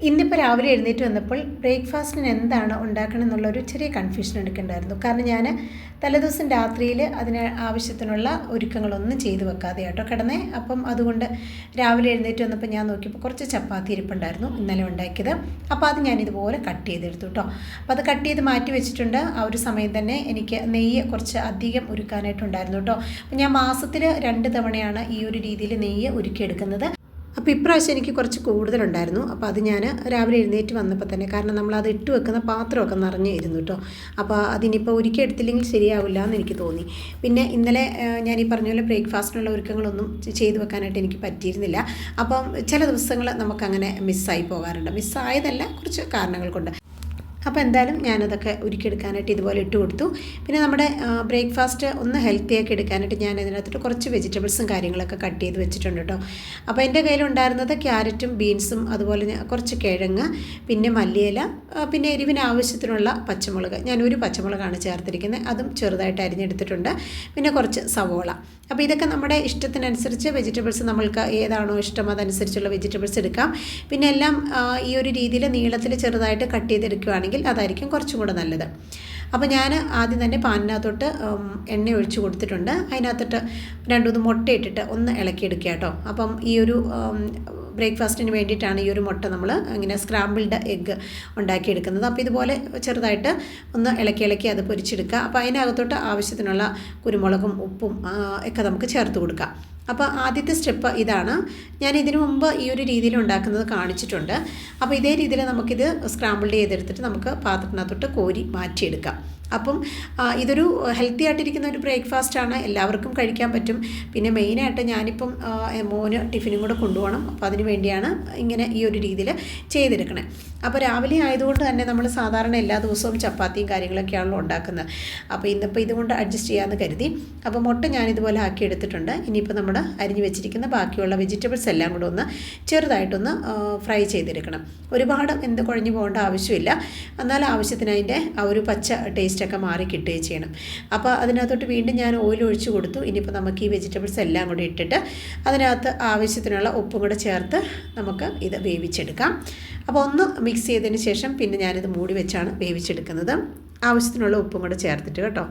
ഇന്നിപ്പോൾ രാവിലെ എഴുന്നേറ്റ് വന്നപ്പോൾ ബ്രേക്ക്ഫാസ്റ്റിന് എന്താണ് ഉണ്ടാക്കണം എന്നുള്ളൊരു ചെറിയ കൺഫ്യൂഷൻ എടുക്കേണ്ടായിരുന്നു. കാരണം ഞാൻ തലേദിവസം രാത്രിയിൽ അതിന് ആവശ്യത്തിനുള്ള ഒരുക്കങ്ങളൊന്നും ചെയ്തു വെക്കാതെ കേട്ടോ കിടന്നേ. അപ്പം അതുകൊണ്ട് രാവിലെ എഴുന്നേറ്റ് വന്നപ്പോൾ ഞാൻ നോക്കിയപ്പോൾ കുറച്ച് ചപ്പാത്തി ഇരിപ്പുണ്ടായിരുന്നു ഇന്നലെ ഉണ്ടാക്കിയത്. അപ്പോൾ അത് ഞാൻ ഇതുപോലെ കട്ട് ചെയ്തെടുത്തു കേട്ടോ അപ്പോൾ അത് കട്ട് ചെയ്ത് മാറ്റി വെച്ചിട്ടുണ്ട്. ആ ഒരു സമയം തന്നെ എനിക്ക് നെയ്യ് കുറച്ച് അധികം ഉരുക്കാനായിട്ടുണ്ടായിരുന്നു കേട്ടോ അപ്പോൾ ഞാൻ മാസത്തിൽ രണ്ട് തവണയാണ് ഈ ഒരു രീതിയിൽ നെയ്യ് ഉരുക്കിയെടുക്കുന്നത് അപ്പോൾ ഇപ്രാവശ്യം എനിക്ക് കുറച്ച് കൂടുതലുണ്ടായിരുന്നു. അപ്പോൾ അത് ഞാൻ രാവിലെ എഴുന്നേറ്റ് വന്നപ്പോൾ തന്നെ കാരണം നമ്മൾ അത് ഇട്ട് വെക്കുന്ന പാത്രമൊക്കെ നിറഞ്ഞു ഇരുന്നു കേട്ടോ അപ്പോൾ അതിനിപ്പോൾ ഒരുക്കി എടുത്തില്ലെങ്കിൽ ശരിയാവില്ല എന്ന് എനിക്ക് തോന്നി. പിന്നെ ഇന്നലെ ഞാൻ ഈ പറഞ്ഞ പോലെ ബ്രേക്ക്ഫാസ്റ്റിനുള്ള ഒരുക്കങ്ങളൊന്നും ചെയ്തു വെക്കാനായിട്ട് എനിക്ക് പറ്റിയിരുന്നില്ല. അപ്പം ചില ദിവസങ്ങൾ നമുക്കങ്ങനെ മിസ്സായി പോകാറുണ്ട്. മിസ്സായതല്ല കുറച്ച് കാരണങ്ങൾ കൊണ്ട്. അപ്പോൾ എന്തായാലും ഞാനതൊക്കെ ഉരുക്കിയെടുക്കാനായിട്ട് ഇതുപോലെ ഇട്ട് കൊടുത്തു. പിന്നെ നമ്മുടെ ബ്രേക്ക്ഫാസ്റ്റ് ഒന്ന് ഹെൽത്തി ആക്കി എടുക്കാനായിട്ട് ഞാൻ ഇതിനകത്തോട്ട് കുറച്ച് വെജിറ്റബിൾസും കാര്യങ്ങളൊക്കെ കട്ട് ചെയ്ത് വെച്ചിട്ടുണ്ട് കേട്ടോ. അപ്പോൾ എന്റെ കയ്യിലുണ്ടായിരുന്നത് ക്യാരറ്റും ബീൻസും അതുപോലെ കുറച്ച് കിഴങ്ങ് പിന്നെ മല്ലിയില പിന്നെ എരിവിന് ആവശ്യത്തിനുള്ള പച്ചമുളക്. ഞാൻ ഒരു പച്ചമുളകാണ് ചേർത്തിരിക്കുന്നത്. അതും ചെറുതായിട്ട് അരിഞ്ഞെടുത്തിട്ടുണ്ട്. പിന്നെ കുറച്ച് സവോള. അപ്പോൾ ഇതൊക്കെ നമ്മുടെ ഇഷ്ടത്തിനനുസരിച്ച് വെജിറ്റബിൾസ് നമ്മൾക്ക് ഏതാണോ ഇഷ്ടം അതനുസരിച്ചുള്ള വെജിറ്റബിൾസ് എടുക്കാം. പിന്നെ എല്ലാം ഈ ഒരു രീതിയിൽ നീളത്തിൽ ചെറുതായിട്ട് കട്ട് ചെയ്തെടുക്കുകയാണെങ്കിൽ അതായിരിക്കും കുറച്ചും കൂടെ നല്ലത്. അപ്പോൾ ഞാൻ ആദ്യം തന്നെ പാനിനകത്തോട്ട് എണ്ണ ഒഴിച്ച് കൊടുത്തിട്ടുണ്ട്. അതിനകത്തോട്ട് രണ്ട് മൂന്ന് മുട്ട ഇട്ടിട്ട് ഒന്ന് ഇളക്കിയെടുക്കുക കേട്ടോ. അപ്പം ഈ ഒരു ബ്രേക്ക്ഫാസ്റ്റിന് വേണ്ടിയിട്ടാണ് ഈ ഒരു മുട്ട നമ്മൾ ഇങ്ങനെ സ്ക്രാമ്പിൾഡ് എഗ്ഗ് ഉണ്ടാക്കിയെടുക്കുന്നത് അപ്പോൾ ഇതുപോലെ ചെറുതായിട്ട് ഒന്ന് ഇളക്കി ഇളക്കി അത് പൊരിച്ചെടുക്കുക. അപ്പോൾ അതിനകത്തോട്ട് ആവശ്യത്തിനുള്ള കുരുമുളകും ഉപ്പും ഒക്കെ നമുക്ക് ചേർത്ത് കൊടുക്കാം. അപ്പോൾ ആദ്യത്തെ സ്റ്റെപ്പ് ഇതാണ്. ഞാൻ ഇതിനു മുമ്പ് ഈ ഒരു രീതിയിൽ ഉണ്ടാക്കുന്നത് കാണിച്ചിട്ടുണ്ട്. അപ്പോൾ ഇതേ രീതിയിൽ നമുക്കിത് സ്ക്രാമ്പിൾഡ് ചെയ്തെടുത്തിട്ട് നമുക്ക് പാത്രത്തിനകത്തോട്ട് കോരി മാറ്റിയെടുക്കാം. അപ്പം ഇതൊരു ഹെൽത്തി ആയിട്ടിരിക്കുന്ന ഒരു ബ്രേക്ക്ഫാസ്റ്റ് ആണ്. എല്ലാവർക്കും കഴിക്കാൻ പറ്റും. പിന്നെ മെയിനായിട്ട് ഞാനിപ്പം മോന് ടിഫിനും കൂടെ കൊണ്ടുപോകണം. അപ്പോൾ അതിന് വേണ്ടിയാണ് ഇങ്ങനെ ഈ ഒരു രീതിയിൽ ചെയ്തെടുക്കണേ. അപ്പോൾ രാവിലെ ആയതുകൊണ്ട് തന്നെ നമ്മൾ സാധാരണ എല്ലാ ദിവസവും ചപ്പാത്തിയും കാര്യങ്ങളൊക്കെയാണല്ലോ ഉണ്ടാക്കുന്നത്. അപ്പോൾ ഇന്നിപ്പോൾ ഇതുകൊണ്ട് അഡ്ജസ്റ്റ് ചെയ്യാമെന്ന് കരുതി. അപ്പോൾ മുട്ട ഞാൻ ഇതുപോലെ ആക്കി എടുത്തിട്ടുണ്ട്. ഇനിയിപ്പോൾ നമ്മൾ അരിഞ്ഞു വെച്ചിരിക്കുന്ന ബാക്കിയുള്ള വെജിറ്റബിൾസ് എല്ലാം കൂടെ ഒന്ന് ചെറുതായിട്ടൊന്ന് ഫ്രൈ ചെയ്തെടുക്കണം. ഒരുപാട് എന്ത് കുഴഞ്ഞു പോകേണ്ട ആവശ്യമില്ല. എന്നാൽ ആവശ്യത്തിന് അതിന്റെ ആ ഒരു പച്ച ടേസ്റ്റൊക്കെ മാറി കിട്ടുകയും ചെയ്യണം. അപ്പോൾ അതിനകത്തോട്ട് വീണ്ടും ഞാൻ ഓയിൽ ഒഴിച്ചു കൊടുത്തു. ഇനിയിപ്പോൾ നമുക്ക് ഈ വെജിറ്റബിൾസ് എല്ലാം കൂടി ഇട്ടിട്ട് അതിനകത്ത് ആവശ്യത്തിനുള്ള ഉപ്പും കൂടെ ചേർത്ത് നമുക്ക് ഇത് വേവിച്ചെടുക്കാം. അപ്പോൾ ഒന്ന് മിക്സ് ചെയ്തതിന് ശേഷം പിന്നെ ഞാനിത് മൂടി വെച്ചാണ് വേവിച്ചെടുക്കുന്നത്. ആവശ്യത്തിനുള്ള ഉപ്പും കൂടെ ചേർത്തിട്ട് കേട്ടോ.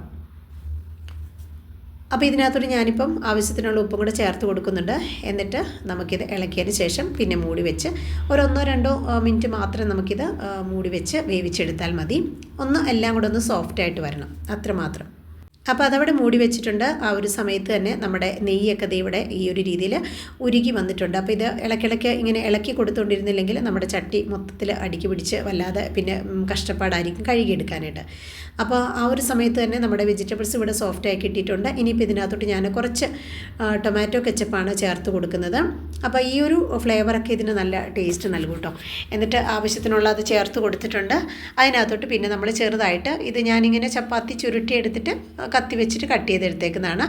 അപ്പോൾ ഇതിനകത്തോട് ഞാനിപ്പം ആവശ്യത്തിനുള്ള ഉപ്പും കൂടെ ചേർത്ത് കൊടുക്കുന്നുണ്ട്. എന്നിട്ട് നമുക്കിത് ഇളക്കിയതിന് ശേഷം പിന്നെ മൂടി വെച്ച് ഒരൊന്നോ രണ്ടോ മിനിറ്റ് മാത്രം നമുക്കിത് മൂടി വെച്ച് വേവിച്ചെടുത്താൽ മതി. ഒന്ന് എല്ലാം കൂടെ ഒന്ന് സോഫ്റ്റായിട്ട് വരണം. അത്രമാത്രം. അപ്പോൾ അതവിടെ മൂടി വെച്ചിട്ടുണ്ട്. ആ ഒരു സമയത്ത് തന്നെ നമ്മുടെ നെയ്യൊക്കെ ദേ ഇവിടെ ഈ ഒരു രീതിയിൽ ഉരുകി വന്നിട്ടുണ്ട്. അപ്പോൾ ഇത് ഇളക്കിളക്കി ഇങ്ങനെ ഇളക്കി കൊടുത്തുകൊണ്ടിരുന്നില്ലെങ്കിൽ നമ്മുടെ ചട്ടി മൊത്തത്തിൽ അടുക്കി പിടിച്ച് വല്ലാതെ പിന്നെ കഷ്ടപ്പാടായിരിക്കും കഴുകിയെടുക്കാനായിട്ട്. അപ്പോൾ ആ ഒരു സമയത്ത് തന്നെ നമ്മുടെ വെജിറ്റബിൾസ് ഇവിടെ സോഫ്റ്റ് ആക്കി ഇട്ടിട്ടുണ്ട് ഇനിയിപ്പോൾ ഇതിനകത്തോട്ട് ഞാൻ കുറച്ച് ടൊമാറ്റോ കെച്ചപ്പാണ് ചേർത്ത് കൊടുക്കുന്നത്. അപ്പോൾ ഈ ഒരു ഫ്ലേവറൊക്കെ ഇതിന് നല്ല ടേസ്റ്റ് നൽകും കേട്ടോ എന്നിട്ട് ആവശ്യത്തിനുള്ള അത് ചേർത്ത് കൊടുത്തിട്ടുണ്ട്. അതിനകത്തോട്ട് പിന്നെ നമ്മൾ ചെറുതായിട്ട് ഇത് ഞാനിങ്ങനെ ചപ്പാത്തി ചുരുട്ടി എടുത്തിട്ട് കത്തി വെച്ചിട്ട് കട്ട് ചെയ്തെടുത്തേക്കുന്നതാണ്.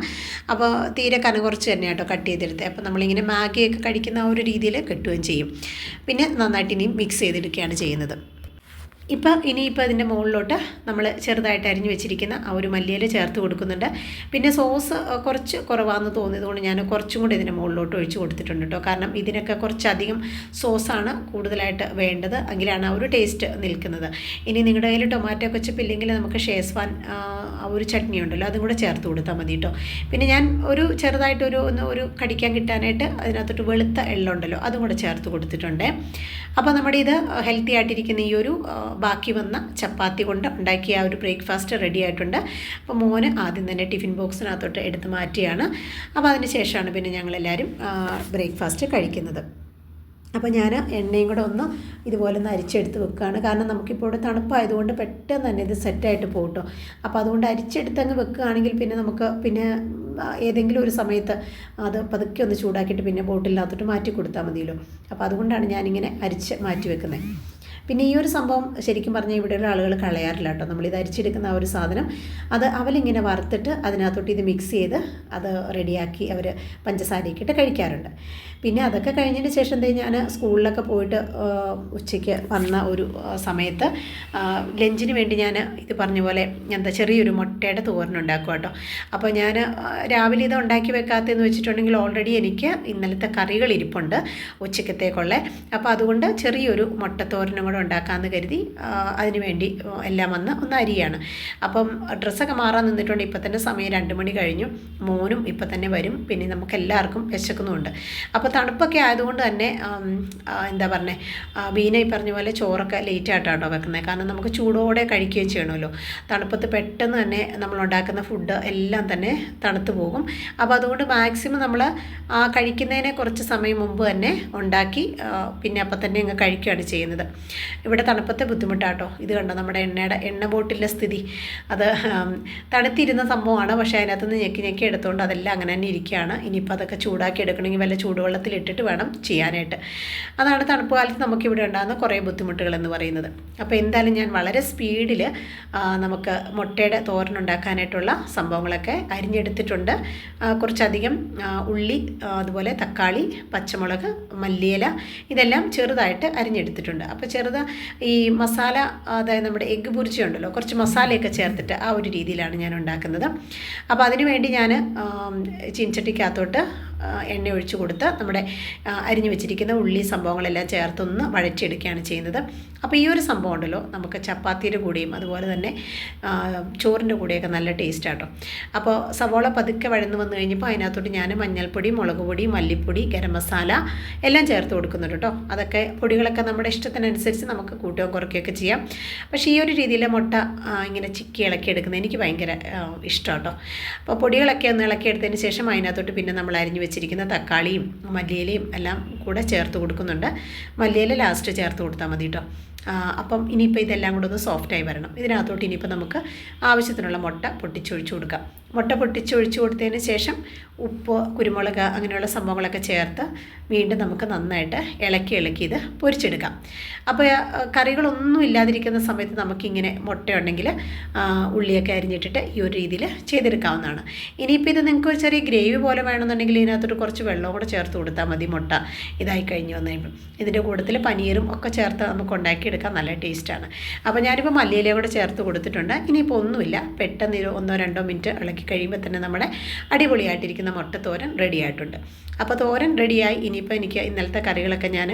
അപ്പോൾ തീരെ കന കുറച്ച് തന്നെ കേട്ടോ കട്ട് ചെയ്തെടുത്തത് അപ്പോൾ നമ്മളിങ്ങനെ മാഗിയൊക്കെ കഴിക്കുന്ന ആ ഒരു രീതിയിൽ കിട്ടുകയും ചെയ്യും. പിന്നെ നന്നായിട്ട് ഇനിയും മിക്സ് ചെയ്തെടുക്കുകയാണ് ചെയ്യുന്നത്. ഇപ്പം ഇനിയിപ്പോൾ അതിന്റെ മുകളിലോട്ട് നമ്മൾ ചെറുതായിട്ട് അരിഞ്ഞു വെച്ചിരിക്കുന്ന ആ ഒരു മല്ലിയില ചേർത്ത് കൊടുക്കുന്നുണ്ട്. പിന്നെ സോസ് കുറച്ച് കുറവാണെന്ന് തോന്നിയതുകൊണ്ട് ഞാൻ കുറച്ചും കൂടി ഇതിന്റെ മുകളിലോട്ട് ഒഴിച്ച് കൊടുത്തിട്ടുണ്ട് കേട്ടോ കാരണം ഇതിനൊക്കെ കുറച്ചധികം സോസാണ് കൂടുതലായിട്ട് വേണ്ടത് എങ്കിലാണ് ആ ഒരു ടേസ്റ്റ് നിൽക്കുന്നത്. ഇനി നിങ്ങളുടെ കയ്യിൽ ടൊമാറ്റോ കച്ചപ്പ് ഇല്ലെങ്കിൽ നമുക്ക് ഷേസ്വാൻ ആ ഒരു ചട്നി ഉണ്ടല്ലോ അതും കൂടെ ചേർത്ത് കൊടുത്താൽ മതി കേട്ടോ പിന്നെ ഞാൻ ഒരു ചെറുതായിട്ട് ഒരു ഒന്ന് ഒരു കടിക്കാൻ കിട്ടാനായിട്ട് അതിനകത്തോട്ട് വെളുത്ത എള്ളുണ്ടല്ലോ അതും കൂടെ ചേർത്ത് കൊടുത്തിട്ടുണ്ട്. അപ്പോൾ നമ്മുടെ ഇത് ഹെൽത്തി ആയിട്ടിരിക്കുന്ന ഈ ഒരു ബാക്കി വന്ന ചപ്പാത്തി കൊണ്ട് ഉണ്ടാക്കിയ ആ ഒരു ബ്രേക്ക്ഫാസ്റ്റ് റെഡി ആയിട്ടുണ്ട്. അപ്പോൾ മോന് ആദ്യം തന്നെ ടിഫിൻ ബോക്സിനകത്തോട്ട് എടുത്ത് മാറ്റിയാണ്. അപ്പോൾ അതിന് ശേഷമാണ് പിന്നെ ഞങ്ങളെല്ലാവരും ബ്രേക്ക്ഫാസ്റ്റ് കഴിക്കുന്നത്. അപ്പോൾ ഞാൻ എണ്ണയും കൂടെ ഒന്ന് ഇതുപോലെ ഒന്ന് അരിച്ചെടുത്ത് വെക്കുകയാണ്. കാരണം നമുക്കിപ്പോൾ ഇവിടെ തണുപ്പായതുകൊണ്ട് പെട്ടെന്ന് തന്നെ ഇത് സെറ്റായിട്ട് പോകട്ടോ അപ്പോൾ അതുകൊണ്ട് അരിച്ചെടുത്ത് അങ്ങ് വെക്കുകയാണെങ്കിൽ പിന്നെ നമുക്ക് പിന്നെ ഏതെങ്കിലും ഒരു സമയത്ത് അത് പതുക്കെ ഒന്ന് ചൂടാക്കിയിട്ട് പിന്നെ ബോട്ടിലിനകത്തോട്ട് മാറ്റി കൊടുത്താൽ മതിയല്ലോ. അപ്പോൾ അതുകൊണ്ടാണ് ഞാനിങ്ങനെ അരിച്ച് മാറ്റി വെക്കുന്നത്. പിന്നെ ഈ ഒരു സംഭവം ശരിക്കും പറഞ്ഞാൽ ഇവിടെയുള്ള ആളുകൾ കളയാറില്ല കേട്ടോ. നമ്മളിത് അരിച്ചെടുക്കുന്ന ആ ഒരു സാധനം അത് അവലിങ്ങനെ വറുത്തിട്ട് അതിനകത്തോട്ട് ഇത് മിക്സ് ചെയ്ത് അത് റെഡിയാക്കി അവർ പഞ്ചസാരയൊക്കെ ഇട്ട് കഴിക്കാറുണ്ട്. പിന്നെ അതൊക്കെ കഴിഞ്ഞതിന് ശേഷം എന്താ ഞാൻ സ്കൂളിലൊക്കെ പോയിട്ട് ഉച്ചയ്ക്ക് വന്ന ഒരു സമയത്ത് ലഞ്ചിന് വേണ്ടി ഞാൻ ഇത് പറഞ്ഞ പോലെ എന്താ ചെറിയൊരു മുട്ടയുടെ തോരൻ ഉണ്ടാക്കും കേട്ടോ. അപ്പോൾ ഞാൻ രാവിലെ ഇത് ഉണ്ടാക്കി വെക്കാത്തതെന്ന് വെച്ചിട്ടുണ്ടെങ്കിൽ ഓൾറെഡി എനിക്ക് ഇന്നലത്തെ കറികൾ ഇരിപ്പുണ്ട് ഉച്ചക്കത്തേക്കുള്ള. അപ്പോൾ അതുകൊണ്ട് ചെറിയൊരു മുട്ടത്തോരനും കൂടെ ഉണ്ടാക്കാമെന്ന് കരുതി ആ, അതിന് വേണ്ടി ആ, എല്ലാം വന്ന് ഒന്ന് അരിയാണ്. അപ്പം ഡ്രസ്സൊക്കെ മാറാൻ നിന്നിട്ടുണ്ട്. ഇപ്പം തന്നെ സമയം രണ്ട് മണി കഴിഞ്ഞു. മോനും ഇപ്പം തന്നെ വരും. പിന്നെ നമുക്ക് എല്ലാവർക്കും വിശക്കുന്നുമുണ്ട്. അപ്പോൾ തണുപ്പൊക്കെ ആയതുകൊണ്ട് തന്നെ എന്താ പറഞ്ഞത് ബീന ഈ പറഞ്ഞ പോലെ ചോറൊക്കെ ലേറ്റ് ആയിട്ടാണോ വെക്കുന്നത് കാരണം നമുക്ക് ചൂടോടെ കഴിക്കുകയും ചെയ്യണമല്ലോ. തണുപ്പത്ത് പെട്ടെന്ന് തന്നെ നമ്മൾ ഉണ്ടാക്കുന്ന ഫുഡ് എല്ലാം തന്നെ തണുത്ത് പോകും. അപ്പോൾ അതുകൊണ്ട് മാക്സിമം നമ്മൾ ആ കഴിക്കുന്നതിനെ കുറച്ച് സമയം മുമ്പ് തന്നെ ഉണ്ടാക്കി പിന്നെ അപ്പം തന്നെ അങ്ങ് കഴിക്കുകയാണ് ചെയ്യുന്നത്. ഇവിടെ തണുപ്പത്തെ ബുദ്ധിമുട്ടാട്ടോ. ഇത് കണ്ടോ നമ്മുടെ എണ്ണയുടെ എണ്ണ ബോട്ടിലെ സ്ഥിതി. അത് തണുത്തിരുന്ന സംഭവമാണ്. പക്ഷേ അതിനകത്ത് നിന്ന് ഞെക്കി ഞെക്കി എടുത്തുകൊണ്ട് അതെല്ലാം അങ്ങനെ തന്നെ ഇരിക്കുകയാണ്. ഇനിയിപ്പോൾ അതൊക്കെ ചൂടാക്കി എടുക്കണമെങ്കിൽ വല്ല ചൂടുവെള്ളത്തിൽ ഇട്ടിട്ട് വേണം ചെയ്യാനായിട്ട്. അതാണ് തണുപ്പ് കാലത്ത് നമുക്കിവിടെ ഉണ്ടാകുന്ന കുറേ ബുദ്ധിമുട്ടുകൾ എന്ന് പറയുന്നത്. അപ്പോൾ എന്തായാലും ഞാൻ വളരെ സ്പീഡിൽ നമുക്ക് മുട്ടയുടെ തോരനുണ്ടാക്കാനായിട്ടുള്ള സംഭവങ്ങളൊക്കെ അരിഞ്ഞെടുത്തിട്ടുണ്ട്. കുറച്ചധികം ഉള്ളി അതുപോലെ തക്കാളി പച്ചമുളക് മല്ലിയില ഇതെല്ലാം ചെറുതായിട്ട് അരിഞ്ഞെടുത്തിട്ടുണ്ട്. അപ്പോൾ ചെറുത് ഈ മസാല അതായത് നമ്മുടെ എഗ്ഗ് പൊരിച്ച ഉണ്ടല്ലോ കുറച്ച് മസാലയൊക്കെ ചേർത്തിട്ട് ആ ഒരു രീതിയിലാണ് ഞാൻ ഉണ്ടാക്കുന്നത്. അപ്പോൾ അതിനുവേണ്ടി ഞാൻ ചീൻചട്ടിക്കകത്തോട്ട് എണ്ണ ഒഴിച്ച് കൊടുത്ത് നമ്മുടെ അരിഞ്ഞു വെച്ചിരിക്കുന്ന ഉള്ളി സംഭവങ്ങളെല്ലാം ചേർത്തൊന്ന് വഴറ്റിയെടുക്കുകയാണ് ചെയ്യുന്നത്. അപ്പോൾ ഈ ഒരു സംഭവം ഉണ്ടല്ലോ നമുക്ക് ചപ്പാത്തിയുടെ കൂടെയും അതുപോലെ തന്നെ ചോറിന്റെ കൂടെയൊക്കെ നല്ല ടേസ്റ്റ് ആട്ടോ. അപ്പോൾ സവോള പതുക്കെ വഴന്ന് വന്നു കഴിഞ്ഞപ്പോൾ അതിനകത്തോട്ട് ഞാൻ മഞ്ഞൾപ്പൊടി മുളക് പൊടി മല്ലിപ്പൊടി ഗരം മസാല എല്ലാം ചേർത്ത് കൊടുക്കുന്നുണ്ട് കേട്ടോ. അതൊക്കെ പൊടികളൊക്കെ നമ്മുടെ ഇഷ്ടത്തിനനുസരിച്ച് നമുക്ക് കൂട്ടുകയോ കുറയ്ക്കുകയൊക്കെ ചെയ്യാം. പക്ഷേ ഈ ഒരു രീതിയിൽ മുട്ട ഇങ്ങനെ ചിക്കി ഇളക്കി എടുക്കുന്നത് എനിക്ക് ഭയങ്കര ഇഷ്ടം കേട്ടോ. അപ്പോൾ പൊടികളൊക്കെ ഒന്ന് ഇളക്കി എടുത്തതിന് ശേഷം അതിനകത്തോട്ട് പിന്നെ നമ്മൾ അരിഞ്ഞു വെച്ചിരിക്കുന്ന തക്കാളിയും മല്ലിയിലയും എല്ലാം കൂടെ ചേർത്ത് കൊടുക്കുന്നുണ്ട്. മല്ലിയില ലാസ്റ്റ് ചേർത്ത് കൊടുത്താൽ മതി കേട്ടോ അപ്പം ഇനിയിപ്പോൾ ഇതെല്ലാം കൂടെ ഒന്ന് സോഫ്റ്റായി വരണം. ഇതിനകത്തോട്ട് ഇനിയിപ്പോൾ നമുക്ക് ആവശ്യത്തിനുള്ള മുട്ട പൊട്ടിച്ചൊഴിച്ച് കൊടുക്കാം. മുട്ട പൊട്ടിച്ചൊഴിച്ച് കൊടുത്തതിന് ശേഷം ഉപ്പ് കുരുമുളക് അങ്ങനെയുള്ള സംഭവങ്ങളൊക്കെ ചേർത്ത് വീണ്ടും നമുക്ക് നന്നായിട്ട് ഇളക്കി ഇളക്കി ഇത് പൊരിച്ചെടുക്കാം. അപ്പോൾ കറികളൊന്നും ഇല്ലാതിരിക്കുന്ന സമയത്ത് നമുക്കിങ്ങനെ മുട്ടയുണ്ടെങ്കിൽ ഉള്ളിയൊക്കെ അരിഞ്ഞിട്ടിട്ട് ഈ ഒരു രീതിയിൽ ചെയ്തെടുക്കാവുന്നതാണ്. ഇനിയിപ്പോൾ ഇത് നിങ്ങൾക്ക് ഒരു ചെറിയ ഗ്രേവി പോലെ വേണമെന്നുണ്ടെങ്കിൽ ഇതിനകത്തോട്ട് കുറച്ച് വെള്ളം കൂടെ ചേർത്ത് കൊടുത്താൽ മതി മുട്ട. ഇതായി കഴിഞ്ഞു വന്നു കഴിയുമ്പോൾ ഇതിന്റെ കൂട്ടത്തിൽ പനീറും ഒക്കെ ചേർത്ത് നമുക്ക് ഉണ്ടാക്കിയെടുക്കാൻ നല്ല ടേസ്റ്റാണ്. അപ്പോൾ ഞാനിപ്പോൾ മല്ലിയില കൂടെ ചേർത്ത് കൊടുത്തിട്ടുണ്ട്. ഇനിയിപ്പോൾ ഒന്നുമില്ല. പെട്ടെന്ന് ഒന്നോ രണ്ടോ മിനിറ്റ് ഇളക്കി കഴിയുമ്പോൾ തന്നെ നമ്മുടെ അടിപൊളിയായിട്ടിരിക്കുന്ന മുട്ട തോരൻ റെഡി ആയിട്ടുണ്ട്. അപ്പോൾ തോരൻ റെഡിയായി ഇനിയിപ്പോൾ എനിക്ക് ഇന്നലത്തെ കറികളൊക്കെ ഞാൻ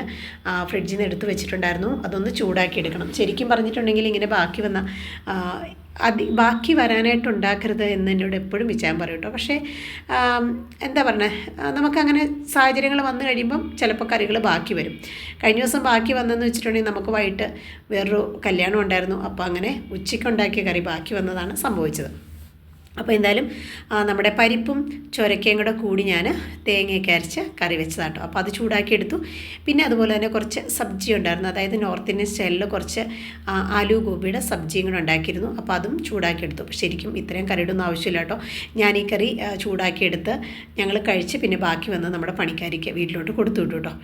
ഫ്രിഡ്ജിൽ നിന്ന് എടുത്ത് വെച്ചിട്ടുണ്ടായിരുന്നു. അതൊന്ന് ചൂടാക്കി എടുക്കണം. ശരിക്കും പറഞ്ഞിട്ടുണ്ടെങ്കിൽ ഇങ്ങനെ ബാക്കി വന്ന അതി ബാക്കി വരാനായിട്ട് ഉണ്ടാക്കരുത് എന്ന് എന്നോട് എപ്പോഴും വിചാരം പറയും കേട്ടോ. പക്ഷേ എന്താ പറഞ്ഞത് നമുക്കങ്ങനെ സാഹചര്യങ്ങൾ വന്നു കഴിയുമ്പം ചിലപ്പോൾ കറികൾ ബാക്കി വരും. കഴിഞ്ഞ ദിവസം ബാക്കി വന്നെന്ന് വെച്ചിട്ടുണ്ടെങ്കിൽ നമുക്ക് വൈകിട്ട് വേറൊരു കല്യാണം ഉണ്ടായിരുന്നു. അപ്പോൾ അങ്ങനെ ഉച്ചയ്ക്ക് ഉണ്ടാക്കിയ കറി ബാക്കി വന്നതാണ് സംഭവിച്ചത്. അപ്പോൾ എന്തായാലും നമ്മുടെ പരിപ്പും ചൊരക്കയും കൂടെ കൂടി ഞാൻ തേങ്ങയൊക്കെ അരച്ച് കറി വെച്ചതാട്ടോ അപ്പോൾ അത് ചൂടാക്കി എടുത്തു. പിന്നെ അതുപോലെ തന്നെ കുറച്ച് സബ്ജി ഉണ്ടായിരുന്നു. അതായത് നോർത്ത് ഇന്ത്യൻ സ്റ്റൈലിൽ കുറച്ച് ആലു ഗോപിയുടെ സബ്ജിയും കൂടെ ഉണ്ടാക്കിയിരുന്നു. അപ്പോൾ അതും ചൂടാക്കി എടുത്തു. ശരിക്കും ഇത്രയും കറിയുടെ ഒന്നും ആവശ്യമില്ല കേട്ടോ. ഞാൻ ഈ കറി ചൂടാക്കിയെടുത്ത് ഞങ്ങൾ കഴിച്ച് പിന്നെ ബാക്കി വന്ന് നമ്മുടെ പണിക്കാരിക്ക് വീട്ടിലോട്ട് കൊടുത്തു വിട്ടു കേട്ടോ.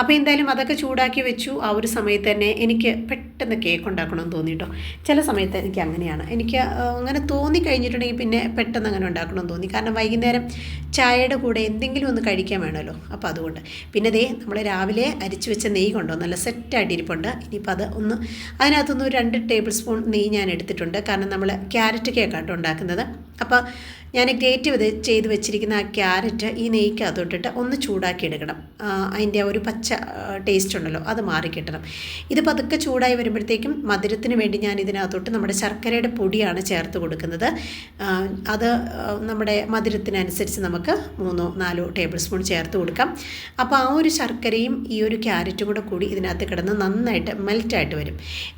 അപ്പോൾ എന്തായാലും അതൊക്കെ ചൂടാക്കി വെച്ചു. ആ ഒരു സമയത്ത് തന്നെ എനിക്ക് പെട്ടെന്ന് കേക്ക് ഉണ്ടാക്കണമെന്ന് തോന്നി കേട്ടോ. ചില സമയത്ത് എനിക്ക് അങ്ങനെയാണ്. എനിക്ക് അങ്ങനെ തോന്നി കഴിഞ്ഞിട്ടുണ്ടെങ്കിൽ പിന്നെ പെട്ടെന്ന് അങ്ങനെ ഉണ്ടാക്കണമെന്ന് തോന്നി. കാരണം വൈകുന്നേരം ചായയുടെ കൂടെ എന്തെങ്കിലും ഒന്ന് കഴിക്കാൻ വേണമല്ലോ. അപ്പോൾ അതുകൊണ്ട്. പിന്നെ ദേ നമ്മൾ രാവിലെ അരിച്ചു വെച്ച നെയ്യ് കൊണ്ടോ നല്ല സെറ്റായിട്ട് ഇരിപ്പുണ്ട്. ഇനിയിപ്പോൾ അത് ഒന്ന് അതിനകത്തുനിന്ന് ഒരു രണ്ട് ടേബിൾ സ്പൂൺ നെയ്യ് ഞാൻ എടുത്തിട്ടുണ്ട്. കാരണം നമ്മൾ ക്യാരറ്റ് കേക്കാട്ടോ ഉണ്ടാക്കുന്നത്. അപ്പോൾ ഞാൻ ഗ്രേറ്റ് ചെയ്ത് വെച്ചിരിക്കുന്ന ആ ക്യാരറ്റ് ഈ നെയ്ക്കകത്തോട്ടിട്ട് ഒന്ന് ചൂടാക്കി എടുക്കണം. അതിന്റെ ഒരു പച്ച ടേസ്റ്റ് ഉണ്ടല്ലോ അത് മാറിക്കിട്ടണം ഇത് പതുക്കെ ചൂടായി വരുമ്പോഴത്തേക്കും മധുരത്തിന് വേണ്ടി ഞാൻ ഇതിനകത്തോട്ട് നമ്മുടെ ശർക്കരയുടെ പൊടിയാണ് ചേർത്ത് കൊടുക്കുന്നത്. അത് നമ്മുടെ മധുരത്തിനനുസരിച്ച് നമുക്ക് മൂന്നോ നാലോ ടേബിൾ സ്പൂൺ ചേർത്ത് കൊടുക്കാം. അപ്പോൾ ആ ഒരു ശർക്കരയും ഈ ഒരു ക്യാരറ്റും കൂടെ കൂടി ഇതിനകത്ത് കിടന്ന് നന്നായിട്ട് മെൽറ്റായിട്ട് വരും.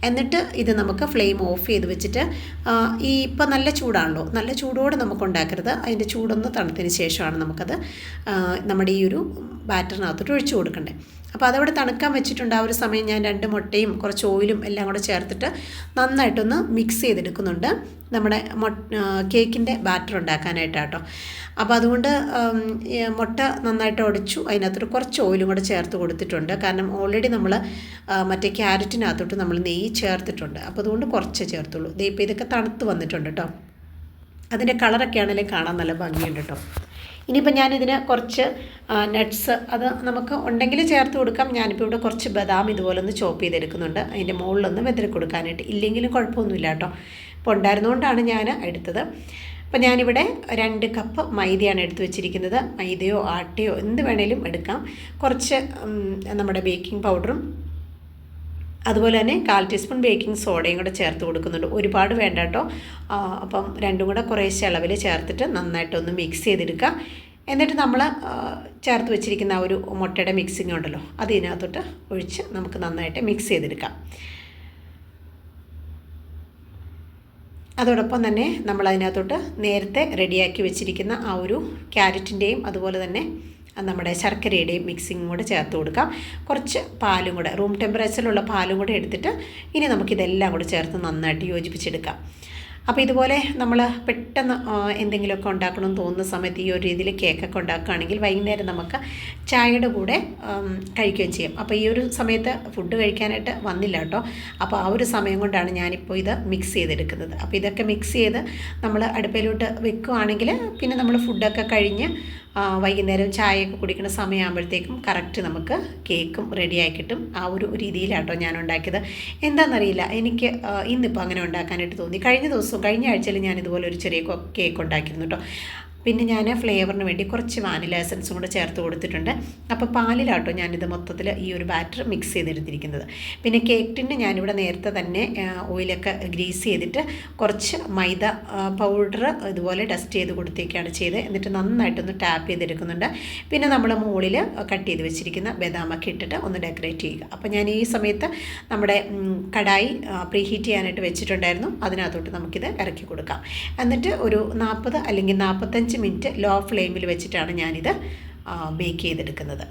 എന്നിട്ട് ഇത് നമുക്ക് ഫ്ലെയിം ഓഫ് ചെയ്ത് വെച്ചിട്ട് ഈ ഇപ്പം നല്ല ചൂടാണല്ലോ നല്ല ചൂടോടെ നമുക്ക് ഉണ്ടാക്കരുത്. അതിന്റെ ചൂടൊന്ന് തണുത്തതിന് ശേഷമാണ് നമുക്കത് നമ്മുടെ ഈ ഒരു ബാറ്ററിനകത്തോട്ട് ഒഴിച്ചു കൊടുക്കണ്ടേ. അപ്പോൾ അതവിടെ തണുക്കാൻ വെച്ചിട്ടുണ്ട് ആ ഒരു സമയം ഞാൻ രണ്ട് മുട്ടയും കുറച്ച് ഓയിലും എല്ലാം കൂടെ ചേർത്തിട്ട് നന്നായിട്ടൊന്ന് മിക്സ് ചെയ്തെടുക്കുന്നുണ്ട്. നമ്മുടെ കേക്കിന്റെ ബാറ്റർ ഉണ്ടാക്കാനായിട്ടാട്ടോ. അപ്പോൾ അതുകൊണ്ട് മുട്ട നന്നായിട്ട് ഉടച്ചു അതിനകത്തോട്ട് കുറച്ച് ഓയിലും കൂടെ ചേർത്ത് കൊടുത്തിട്ടുണ്ട്. കാരണം ഓൾറെഡി നമ്മൾ മറ്റേ ക്യാരറ്റിനകത്തോട്ട് നമ്മൾ നെയ്യ് ചേർത്തിട്ടുണ്ട്. അപ്പോൾ അതുകൊണ്ട് കുറച്ച് ചേർത്തുള്ളൂ. ദേ ഇതൊക്കെ തണുത്ത് വന്നിട്ടുണ്ട് കേട്ടോ അതിന്റെ കളറൊക്കെ ആണെങ്കിലും കാണാൻ നല്ല ഭംഗിയുണ്ട് കേട്ടോ ഇനിയിപ്പോൾ ഞാനിതിന് കുറച്ച് നട്ട്സ് അത് നമുക്ക് ഉണ്ടെങ്കിൽ ചേർത്ത് കൊടുക്കാം. ഞാനിപ്പോൾ ഇവിടെ കുറച്ച് ബദാം ഇതുപോലെ ഒന്ന് ചോപ്പ് ചെയ്തെടുക്കുന്നുണ്ട്. അതിന്റെ മുകളിലൊന്ന് വെതിരി കൊടുക്കാനായിട്ട്. ഇല്ലെങ്കിലും കുഴപ്പമൊന്നുമില്ല കേട്ടോ. അപ്പോൾ ഉണ്ടായിരുന്നുകൊണ്ടാണ് ഞാൻ എടുത്തത്. അപ്പോൾ ഞാനിവിടെ രണ്ട് കപ്പ് മൈദയാണ് എടുത്തു വെച്ചിരിക്കുന്നത്. മൈദയോ ആട്ടയോ എന്ത് വേണേലും എടുക്കാം. കുറച്ച് നമ്മുടെ ബേക്കിംഗ് പൗഡറും അതുപോലെ തന്നെ കാൽ ടീസ്പൂൺ ബേക്കിംഗ് സോഡയും കൂടെ ചേർത്ത് കൊടുക്കുന്നുണ്ട്. ഒരുപാട് വേണ്ട കേട്ടോ. അപ്പം രണ്ടും കൂടെ കുറേശ്ശെ അളവിൽ ചേർത്തിട്ട് നന്നായിട്ടൊന്ന് മിക്സ് ചെയ്തെടുക്കുക എന്നിട്ട് നമ്മൾ ചേർത്ത് വെച്ചിരിക്കുന്ന ആ ഒരു മുട്ടയുടെ മിക്സിങ് ഉണ്ടല്ലോ അത് ഇതിനകത്തോട്ട് ഒഴിച്ച് നമുക്ക് നന്നായിട്ട് മിക്സ് ചെയ്തെടുക്കാം. അതോടൊപ്പം തന്നെ നമ്മൾ അതിനകത്തോട്ട് നേരത്തെ റെഡിയാക്കി വെച്ചിരിക്കുന്ന ആ ഒരു ക്യാരറ്റിന്റെയും അതുപോലെ തന്നെ നമ്മുടെ ശർക്കരയുടെയും മിക്സിങ്ങും കൂടെ ചേർത്ത് കൊടുക്കാം. കുറച്ച് പാലും കൂടെ റൂം ടെമ്പറേച്ചറിലുള്ള പാലും കൂടെ എടുത്തിട്ട് ഇനി നമുക്കിതെല്ലാം കൂടെ ചേർത്ത് നന്നായിട്ട് യോജിപ്പിച്ചെടുക്കാം. അപ്പോൾ ഇതുപോലെ നമ്മൾ പെട്ടെന്ന് എന്തെങ്കിലുമൊക്കെ ഉണ്ടാക്കണമെന്ന് തോന്നുന്ന സമയത്ത് ഈ ഒരു രീതിയിൽ കേക്കൊക്കെ ഉണ്ടാക്കുകയാണെങ്കിൽ വൈകുന്നേരം നമുക്ക് ചായയുടെ കൂടെ കഴിക്കുകയും ചെയ്യും. അപ്പോൾ ഈ ഒരു സമയത്ത് ഫുഡ് കഴിക്കാനായിട്ട് വന്നില്ല കേട്ടോ. അപ്പോൾ ആ ഒരു സമയം കൊണ്ടാണ് ഞാനിപ്പോൾ ഇത് മിക്സ് ചെയ്തെടുക്കുന്നത്. അപ്പോൾ ഇതൊക്കെ മിക്സ് ചെയ്ത് നമ്മൾ അടുപ്പിലോട്ട് വെക്കുകയാണെങ്കിൽ പിന്നെ നമ്മൾ ഫുഡൊക്കെ കഴിഞ്ഞ് വൈകുന്നേരം ചായയൊക്കെ കുടിക്കുന്ന സമയമാകുമ്പോഴത്തേക്കും കറക്റ്റ് നമുക്ക് കേക്കും റെഡിയായി കിട്ടും. ആ ഒരു രീതിയിലാട്ടോ ഞാൻ ഉണ്ടാക്കിയത് എന്താണെന്നറിയില്ല എനിക്ക് ഇന്നിപ്പോൾ അങ്ങനെ ഉണ്ടാക്കാനായിട്ട് തോന്നി. കഴിഞ്ഞ ദിവസം കഴിഞ്ഞ ആഴ്ചയിൽ ഞാൻ ഇതുപോലെ ഒരു ചെറിയ കേക്ക് ഉണ്ടാക്കിയിരുന്നു കേട്ടോ പിന്നെ ഞാൻ ഫ്ലേവറിന് വേണ്ടി കുറച്ച് വാനില എസൻസും കൂടെ ചേർത്ത് കൊടുത്തിട്ടുണ്ട്. അപ്പോൾ പാലിലാട്ടോ ഞാനിത് മൊത്തത്തിൽ ഈ ഒരു ബാറ്റർ മിക്സ് ചെയ്തെടുത്തിരിക്കുന്നത്. പിന്നെ കേക്ക് ഞാനിവിടെ നേരത്തെ തന്നെ ഓയിലൊക്കെ ഗ്രീസ് ചെയ്തിട്ട് കുറച്ച് മൈദ പൗഡർ ഇതുപോലെ ഡസ്റ്റ് ചെയ്ത് കൊടുത്തേക്കാണ് ചെയ്ത് എന്നിട്ട് നന്നായിട്ടൊന്ന് ടാപ്പ് ചെയ്തെടുക്കുന്നുണ്ട്. പിന്നെ നമ്മൾ മുകളിൽ കട്ട് ചെയ്ത് വെച്ചിരിക്കുന്ന ബദാമൊക്കെ ഇട്ടിട്ട് ഒന്ന് ഡെക്കറേറ്റ് ചെയ്യുക. അപ്പോൾ ഞാൻ ഈ സമയത്ത് നമ്മുടെ കടായി പ്രീ ഹീറ്റ് ചെയ്യാനായിട്ട് വെച്ചിട്ടുണ്ടായിരുന്നു. അതിനകത്തോട്ട് നമുക്കിത് ഇറക്കി കൊടുക്കാം. എന്നിട്ട് ഒരു നാൽപ്പത് അല്ലെങ്കിൽ നാൽപ്പത്തഞ്ച് മിനിറ്റ് ലോ ഫ്ലെയിമിൽ വെച്ചിട്ടാണ് ഞാനിത് ബേക്ക് ചെയ്തെടുക്കുന്നത്.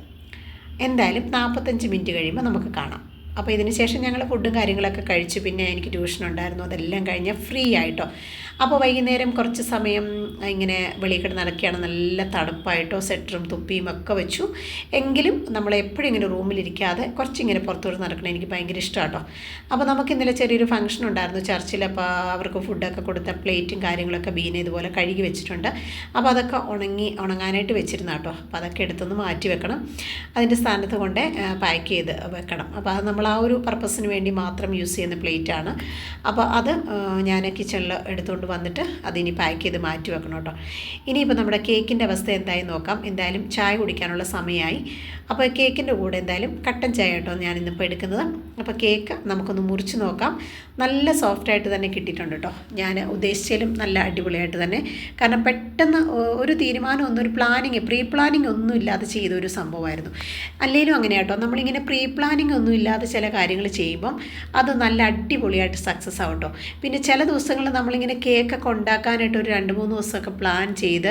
എന്തായാലും നാൽപ്പത്തഞ്ച് മിനിറ്റ് കഴിയുമ്പോൾ നമുക്ക് കാണാം. അപ്പോൾ ഇതിന് ശേഷം ഞങ്ങൾ ഫുഡും കാര്യങ്ങളൊക്കെ കഴിച്ചു. പിന്നെ എനിക്ക് ട്യൂഷൻ ഉണ്ടായിരുന്നു. അതെല്ലാം കഴിഞ്ഞ് ഫ്രീ ആയിട്ടോ. അപ്പോൾ വൈകുന്നേരം കുറച്ച് സമയം ഇങ്ങനെ വെളിയിൽ നടക്കുകയാണ്. നല്ല തണുപ്പായിട്ടോ സെറ്ററും തുപ്പിയും ഒക്കെ വെച്ചു. എങ്കിലും നമ്മൾ എപ്പോഴും ഇങ്ങനെ റൂമിലിരിക്കാതെ കുറച്ചിങ്ങനെ പുറത്തോട്ട് നടക്കണം എനിക്ക് ഭയങ്കര ഇഷ്ടമാട്ടോ. അപ്പോൾ നമുക്ക് ഇന്നലെ ചെറിയൊരു ഫംഗ്ഷൻ ഉണ്ടായിരുന്നു. ചർച്ചിൽ അപ്പോൾ അവർക്ക് ഫുഡൊക്കെ കൊടുത്ത പ്ലേറ്റും കാര്യങ്ങളൊക്കെ ബീന ഇതുപോലെ കഴുകി വെച്ചിട്ടുണ്ട്. അപ്പോൾ അതൊക്കെ ഉണങ്ങി ഉണങ്ങാനായിട്ട് വെച്ചിരുന്ന കേട്ടോ. അപ്പോൾ അതൊക്കെ എടുത്തൊന്ന് മാറ്റി വെക്കണം. അതിന്റെ സ്ഥാനത്ത് കൊണ്ട് പാക്ക് ചെയ്ത് വെക്കണം. അപ്പോൾ അത് നമ്മൾ ആ ഒരു പർപ്പസിന് വേണ്ടി മാത്രം യൂസ് ചെയ്യുന്ന പ്ലേറ്റാണ് അപ്പോൾ അത് ഞാൻ കിച്ചണിൽ എടുത്തുകൊണ്ട് വന്നിട്ട് അതിനി പാക്ക് ചെയ്ത് മാറ്റി വെക്കണം കേട്ടോ. ഇനിയിപ്പോൾ നമ്മുടെ കേക്കിന്റെ അവസ്ഥ എന്തായി നോക്കാം. എന്തായാലും ചായ കുടിക്കാനുള്ള സമയമായി അപ്പോൾ കേക്കിന്റെ കൂടെ എന്തായാലും കട്ടൻ ചായ കേട്ടോ ഞാൻ ഇന്നിപ്പോൾ എടുക്കുന്നത്. അപ്പോൾ കേക്ക് നമുക്കൊന്ന് മുറിച്ച് നോക്കാം. നല്ല സോഫ്റ്റായിട്ട് തന്നെ കിട്ടിയിട്ടുണ്ട് കേട്ടോ. ഞാൻ ഉദ്ദേശിച്ചാലും നല്ല അടിപൊളിയായിട്ട് തന്നെ. കാരണം പെട്ടെന്ന് ഒരു തീരുമാനം ഒന്നും ഒരു പ്ലാനിങ് പ്രീ പ്ലാനിങ് ഒന്നും ഇല്ലാതെ ചെയ്ത ഒരു സംഭവമായിരുന്നു. അല്ലെങ്കിലും അങ്ങനെ കേട്ടോ നമ്മളിങ്ങനെ പ്രീ പ്ലാനിങ് ഒന്നും ഇല്ലാതെ ചില കാര്യങ്ങൾ ചെയ്യുമ്പം അത് നല്ല അടിപൊളിയായിട്ട് സക്സസ് ആവും കേട്ടോ പിന്നെ ചില ദിവസങ്ങൾ നമ്മളിങ്ങനെ കേക്കൊക്കെ ഉണ്ടാക്കാനായിട്ട് ഒരു രണ്ട് മൂന്ന് ദിവസമൊക്കെ പ്ലാൻ ചെയ്ത്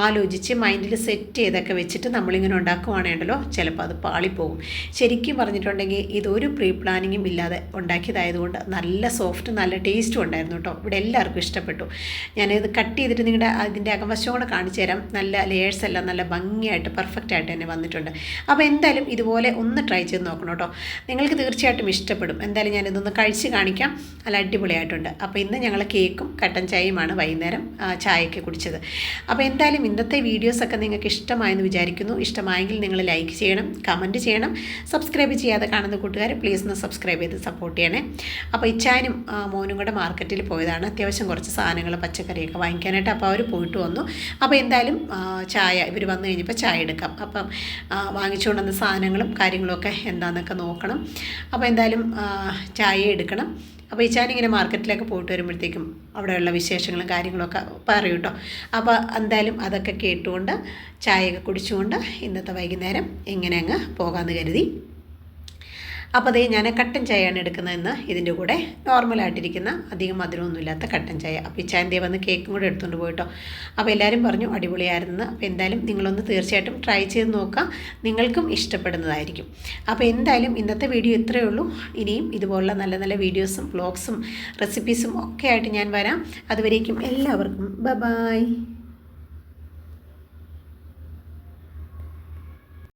ആലോചിച്ച് മൈൻഡിൽ സെറ്റ് ചെയ്തൊക്കെ വെച്ചിട്ട് നമ്മളിങ്ങനെ ഉണ്ടാക്കുവാണേണ്ടല്ലോ ചിലപ്പോൾ അത് പാളിപ്പോകും. ശരിക്കും പറഞ്ഞിട്ടുണ്ടെങ്കിൽ ഇതൊരു പ്രീ പ്ലാനിങ്ങും ഇല്ലാതെ ഉണ്ടാക്കിയതായതുകൊണ്ട് നല്ല സോഫ്റ്റ് നല്ല ടേസ്റ്റും ഉണ്ടായിരുന്നു കേട്ടോ. ഇവിടെ എല്ലാവർക്കും ഇഷ്ടപ്പെട്ടു. ഞാനിത് കട്ട് ചെയ്തിട്ട് നിങ്ങളുടെ അതിന്റെ അകംവശം കൂടെ കാണിച്ചു തരാം. നല്ല ലേയേഴ്സ് എല്ലാം നല്ല ഭംഗിയായിട്ട് പെർഫെക്റ്റ് ആയിട്ട് തന്നെ വന്നിട്ടുണ്ട്. അപ്പോൾ എന്തായാലും ഇതുപോലെ ഒന്ന് ട്രൈ ചെയ്ത് നോക്കണം കേട്ടോ. നിങ്ങൾക്ക് തീർച്ചയായിട്ടും ഇഷ്ടപ്പെടും. എന്തായാലും ഞാനിതൊന്ന് കഴിച്ച് കാണിക്കാം. നല്ല അടിപൊളിയായിട്ടുണ്ട്. അപ്പോൾ ഇന്ന് ഞങ്ങൾ കേക്കും കട്ടൻ ചായയുമാണ് വൈകുന്നേരം ചായയൊക്കെ കുടിച്ചത്. അപ്പോൾ എന്തായാലും ഇന്നത്തെ വീഡിയോസൊക്കെ നിങ്ങൾക്ക് ഇഷ്ടമായെന്ന് വിചാരിക്കുന്നു. ഇഷ്ടമായെങ്കിൽ നിങ്ങൾ ലൈക്ക് ചെയ്യണം കമന്റ് ചെയ്യണം. സബ്സ്ക്രൈബ് ചെയ്യാതെ കാണുന്ന കൂട്ടുകാർ പ്ലീസ് ഒന്ന് സബ്സ്ക്രൈബ് ചെയ്ത് സപ്പോർട്ട് ചെയ്യണേ. അപ്പോൾ ഇച്ചാനും മോനും കൂടെ മാർക്കറ്റിൽ പോയതാണ്. അത്യാവശ്യം കുറച്ച് സാധനങ്ങൾ പച്ചക്കറിയൊക്കെ വാങ്ങിക്കാനായിട്ട് അപ്പോൾ അവർ പോയിട്ട് വന്നു. അപ്പോൾ എന്തായാലും ചായ ഇവർ വന്നു കഴിഞ്ഞപ്പോൾ ചായ എടുക്കാം. അപ്പം വാങ്ങിച്ചുകൊണ്ടുവന്ന സാധനങ്ങളും കാര്യങ്ങളൊക്കെ എന്താണെന്നൊക്കെ നോക്കണം. അപ്പോൾ എന്തായാലും ചായ എടുക്കണം. അപ്പോൾ ഈ ഇങ്ങനെ മാർക്കറ്റിലേക്ക് പോയിട്ട് വരുമ്പോഴത്തേക്കും അവിടെയുള്ള വിശേഷങ്ങളും കാര്യങ്ങളൊക്കെ പറയും കേട്ടോ. അപ്പോൾ എന്തായാലും അതൊക്കെ കേട്ടുകൊണ്ട് ചായയൊക്കെ കുടിച്ചുകൊണ്ട് ഇന്നത്തെ വൈകുന്നേരം ഇങ്ങനെ അങ്ങ് പോകാമെന്ന് കരുതി. അപ്പോൾ അതേ ഞാൻ കട്ടൻ ചായയാണ് എടുക്കുന്നതെന്ന് ഇതിന്റെ കൂടെ നോർമലായിട്ടിരിക്കുന്ന അധികം മധുരമൊന്നുമില്ലാത്ത കട്ടൻ ചായ. അപ്പോൾ ഈ ചായന്തേ വന്ന് കേക്കും കൂടെ എടുത്തുകൊണ്ട് പോയിട്ടോ. അപ്പോൾ എല്ലാവരും പറഞ്ഞു അടിപൊളിയായിരുന്നു അപ്പോൾ എന്തായാലും നിങ്ങളൊന്ന് തീർച്ചയായിട്ടും ട്രൈ ചെയ്ത് നോക്കാം. നിങ്ങൾക്കും ഇഷ്ടപ്പെടുന്നതായിരിക്കും. അപ്പോൾ എന്തായാലും ഇന്നത്തെ വീഡിയോ ഇത്രയേ ഉള്ളൂ. ഇനിയും ഇതുപോലുള്ള നല്ല നല്ല വീഡിയോസും വ്ളോഗ്സും റെസിപ്പീസും ഒക്കെ ആയിട്ട് ഞാൻ വരാം. അതുവരേക്കും എല്ലാവർക്കും ബ ബായ്